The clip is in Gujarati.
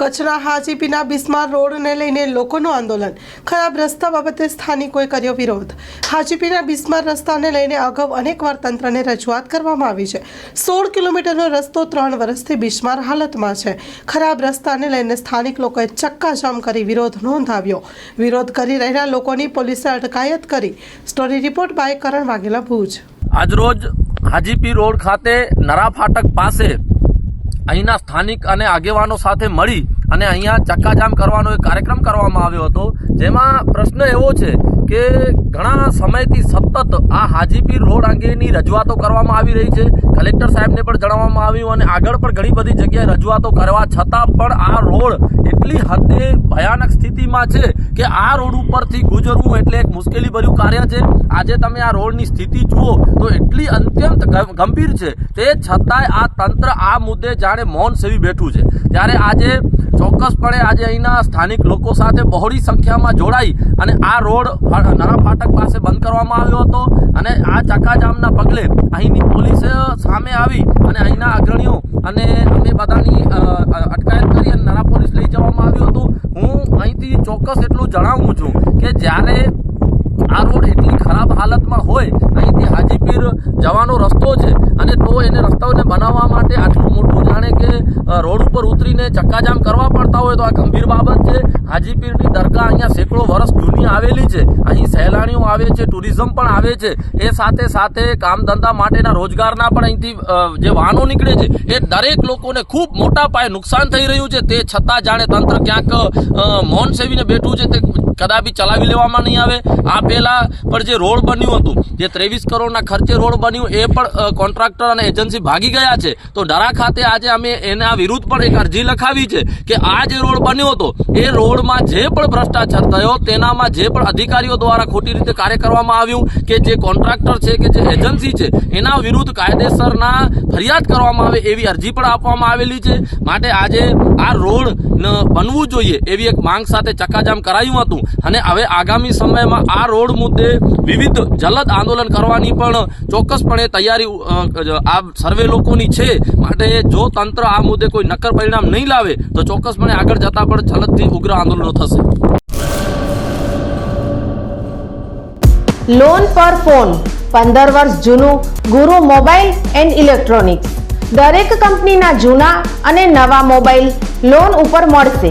કચ્છના હાજીપીના બિસ્માર રોડને લઈને લોકોનું આંદોલન. ખરાબ રસ્તા બાબતે સ્થાનિકોએ કર્યો વિરોધ. હાજીપીના બિસ્માર રસ્તાને લઈને અગાઉ અનેકવાર તંત્રને રજૂઆત કરવામાં આવી છે. સોળ કિલોમીટરનો રસ્તો ત્રણ વર્ષથી બિસ્માર હાલતમાં છે. ખરાબ રસ્તાને લઈને સ્થાનિક લોકોએ ચક્કાજામ કરી વિરોધ નોંધાવ્યો. વિરોધ કરી રહેલા લોકોની પોલીસે અટકાયત કરી. Story report by Karan Vaghela Bhuj. આજરોજ હાજીપી રોડ ખાતે નરા ફાટક પાસે અહીંના સ્થાનિક અને આગેવાનો સાથે મળી અને અહીંયા ચક્કાજામ કરવાનો એક કાર્યક્રમ કરવામાં આવ્યો હતો. જેમાં પ્રશ્ન એવો છે કે ઘણા સમયથી સતત આ હાજીપીર રોડ અંગેની રજૂઆતો કરવામાં આવી રહી છે. કલેક્ટર સાહેબને પણ જણાવવામાં આવ્યું અને આગળ પણ ઘણી બધી જગ્યાએ રજૂઆતો કરવા છતાં પણ આ રોડ એટલી હદે ભયાનક સ્થિતિમાં છે કે આ રોડ ઉપરથી ગુજરવું એટલે એક મુશ્કેલી ભર્યું કાર્ય છે. આજે તમે આ રોડની સ્થિતિ જુઓ તો એટલી અત્યંત ગંભીર છે. તે છતાંય આ તંત્ર આ મુદ્દે જાણે મૌન સેવી બેઠું છે. ત્યારે આજે ચોક્કસપણે આજે અહીંના સ્થાનિક લોકો સાથે બહોળી સંખ્યામાં જોડાઈ અને આ રોડ ફા- ફાટક પાસે બંધ કરવામાં આવ્યો હતો અને આ ચકાજામના પગલે અહીંની પોલીસ સામે આવી અને અહીંના અગ્રણીઓ અને અમે બધાની અટકાયત કરી અને નરા પોલીસ લઈ જવામાં આવ્યું હતું. હું અહીંથી ચોક્કસ એટલું જણાવું છું કે જ્યારે આ રોડ એટલી ખરાબ હાલતમાં હોય, અહીંથી હાજીપીર જવાનો રસ્તો છે અને તો એને રસ્તાઓને બનાવવા માટે આટલું મોટું જાણે કે રોડ ઉપર ઉતરીને ચક્કાજામ કરવા પડતા હોય તો આ ગંભીર બાબત છે. હાજીપીરની દરગાહ અહીંયા સેંકડો વર્ષ જૂની આવેલી છે. અહીં સહેલાણીઓ આવે છે, ટુરિઝમ પણ આવે છે. એ સાથે સાથે કામ ધંધા માટેના રોજગારના પણ અહીંથી જે વાહનો નીકળે છે, એ દરેક લોકોને ખૂબ મોટા પાયે નુકસાન થઈ રહ્યું છે. તે છતાં જાણે તંત્ર ક્યાંક મૌન સેવીને બેઠું છે, તે કદાપી ચલાવી લેવામાં નહીં આવે. આ પહેલાં પણ જે રોડ બન્યું હતું, જે ત્રેવીસ કરોડના ખર્ચે રોડ બન્યું, એ પણ કોન્ટ્રાક્ટર અને એજન્સી ભાગી ગયા છે. તો ડરા ખાતે આજે અમે એના વિરુદ્ધ પણ એક અરજી લખાવી છે કે આ જે રોડ બન્યો હતો, એ રોડમાં જે પણ ભ્રષ્ટાચાર થયો, તેનામાં જે પણ અધિકારીઓ દ્વારા ખોટી રીતે કાર્ય કરવામાં આવ્યું, કે જે કોન્ટ્રાક્ટર છે, કે જે એજન્સી છે, એના વિરુદ્ધ કાયદેસરના ફરિયાદ કરવામાં આવે એવી અરજી પણ આપવામાં આવેલી છે. માટે આજે આ રોડ બનવું જોઈએ એવી એક માંગ સાથે ચક્કાજામ કરાયું હતું. અને હવે આગામી સમયમાં આ રોડ મુદ્દે વિવિધ જલદ આંદોલન કરવાની પણ ચોક્કસપણે તૈયારી આ સર્વે લોકોની છે. માટે જો તંત્ર આ મુદ્દે કોઈ નક્કર પરિણામ નહીં લાવે, તો ચોક્કસપણે આગળ જતા પણ જલદથી ઉગ્ર આંદોલનો થશે. લોન પર ફોન પંદર વર્ષ જૂનું ગુરુ મોબાઈલ એન્ડ ઇલેક્ટ્રોનિક્સ. દરેક કંપનીના જૂના અને નવા મોબાઈલ લોન ઉપર મળશે.